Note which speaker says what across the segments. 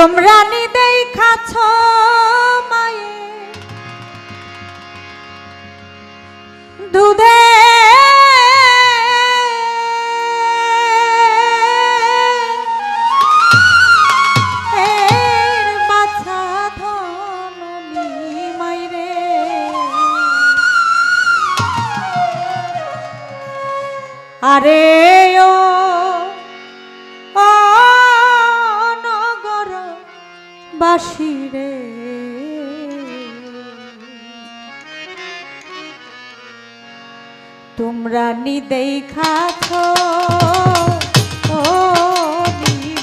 Speaker 1: তোমরা নি দেখাছ মায়ে। দুধে আরে বাসিরে তোমরা নিদেই খাছ ও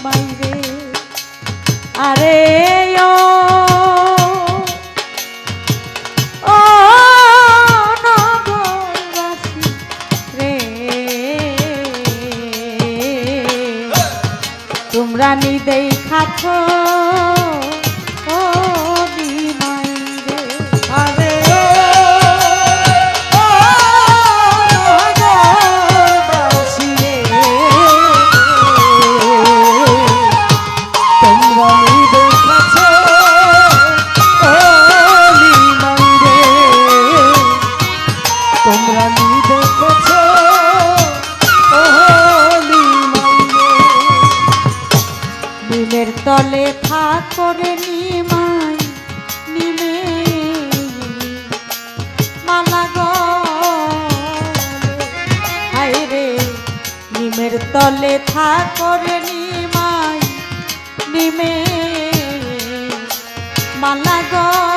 Speaker 1: মাইরে আরে রে। তোমরা নিদেই খাছ
Speaker 2: তোমরা নি দেখাছ
Speaker 1: নিমের তলে থাকরে নিমাই, নিমে। মালা হায় রে, নিমের তলে থাকরে নিমাই, নিমে। মালা গো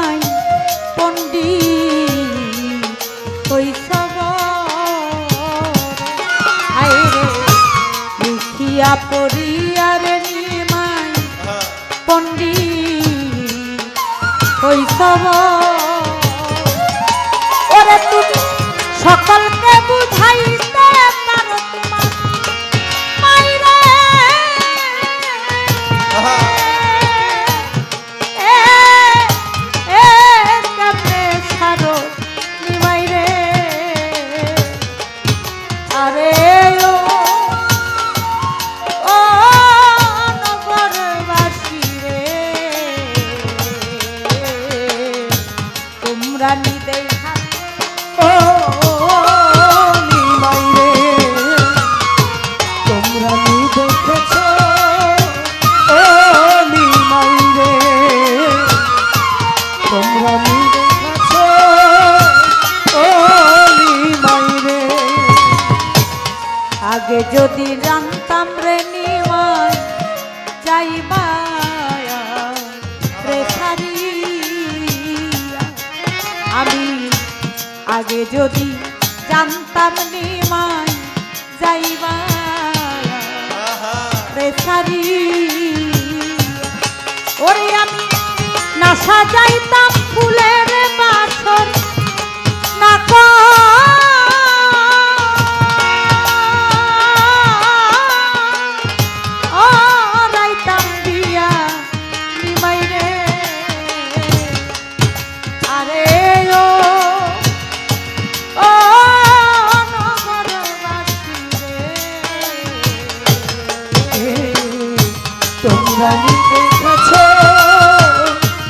Speaker 1: লিখিয়া পড়িয়ার নিমাই পন্ডি শৈশব আগে যদি জানতাম রে নিমাই যাইবা রে সারিয়া। আমি আগে যদি জানতাম নিমাই যাইবা রে। ওরে আমি না সাজাইতাম ফুলের
Speaker 2: তোমরা নি দেখেছ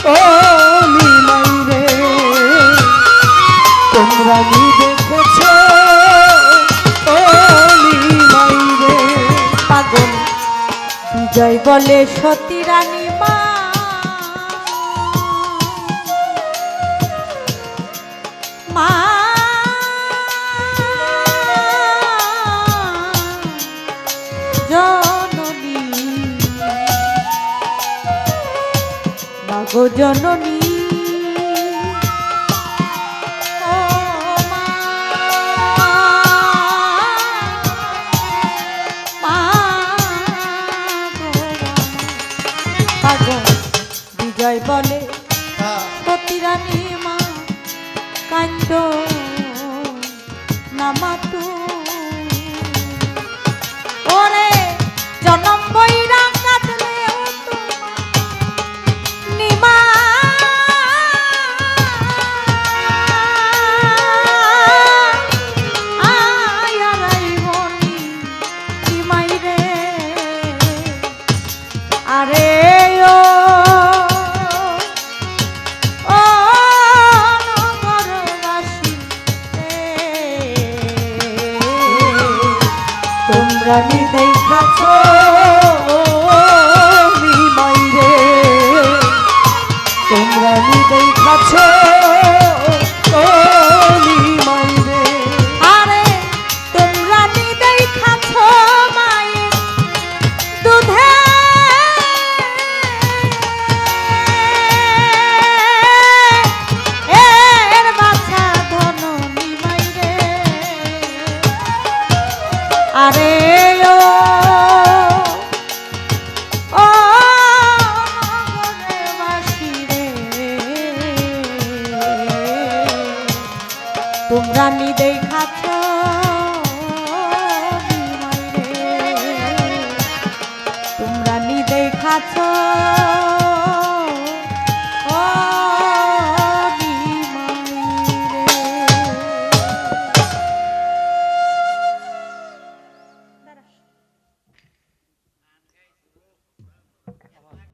Speaker 2: ও নিমাইরে তোমরা নি দেখেছ ও
Speaker 1: বলে সতী গো
Speaker 3: জননী বিজয় বলে হ্যাঁ। সতীরানী মা কান্দ নামা
Speaker 1: তুমি নি দেখাছ তোমরা নি দেখাছ
Speaker 3: তোমরা নি দেখাছ